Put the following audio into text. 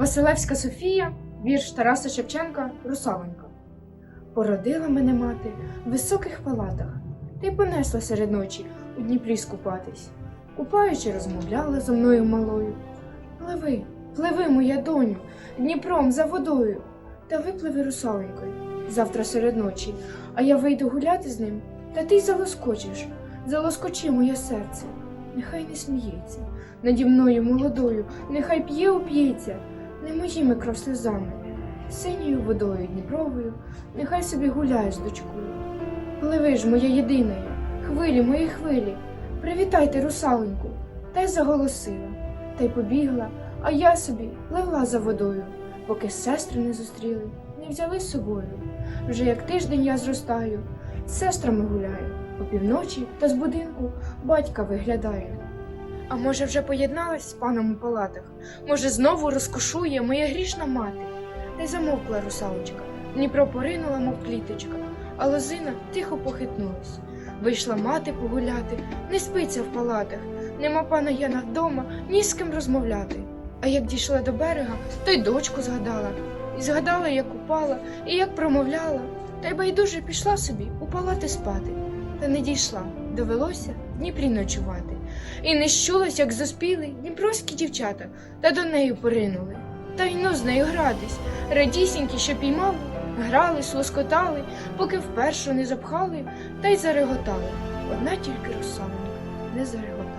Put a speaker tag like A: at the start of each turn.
A: Василевська Софія, вірш Тараса Шевченка, Русаленька. Породила мене мати в високих палатах, та й понесла серед ночі у Дніпрі скупатись. Купаючи, розмовляла зо мною малою. Пливи, пливи, моя доню, Дніпром за водою, та випливи русаленькою завтра серед ночі, а я вийду гуляти з ним, та ти й залоскочиш, залоскочи моє серце, нехай не сміється, наді мною молодою, нехай п'є уп'ється, не моїми кров сльозами, синьою водою Дніпровою, нехай собі гуляє з дочкою. Пливи ж, моя єдина, хвилі, мої хвилі, привітайте русаленьку, та й заголосила, та й побігла, а я собі пливла за водою, поки сестри не зустріли, не взяли з собою. Вже як тиждень я зростаю, з сестрами гуляю, опівночі та з будинку батька виглядаю. А може, вже поєдналась з паном у палатах? Може, знову розкошує моя грішна мати? Й замовкла русалочка, Дніпро поринула, мов кліточка, а лозина тихо похитнулась. Вийшла мати погуляти, не спиться в палатах, нема пана Яна вдома, ні з ким розмовляти. А як дійшла до берега, то й дочку згадала. І згадала, як упала, і як промовляла, та й байдуже пішла собі у палати спати. Та не дійшла, довелося в Дніпрі ночувати. І не щулась, як заспіли дніпровські дівчата, та до неї поринули. Та й ну з нею гратись. Радісінькі, що піймали, грали, слоскотали, поки вперше не запхали та й зареготали. Одна тільки русанка не зареготала.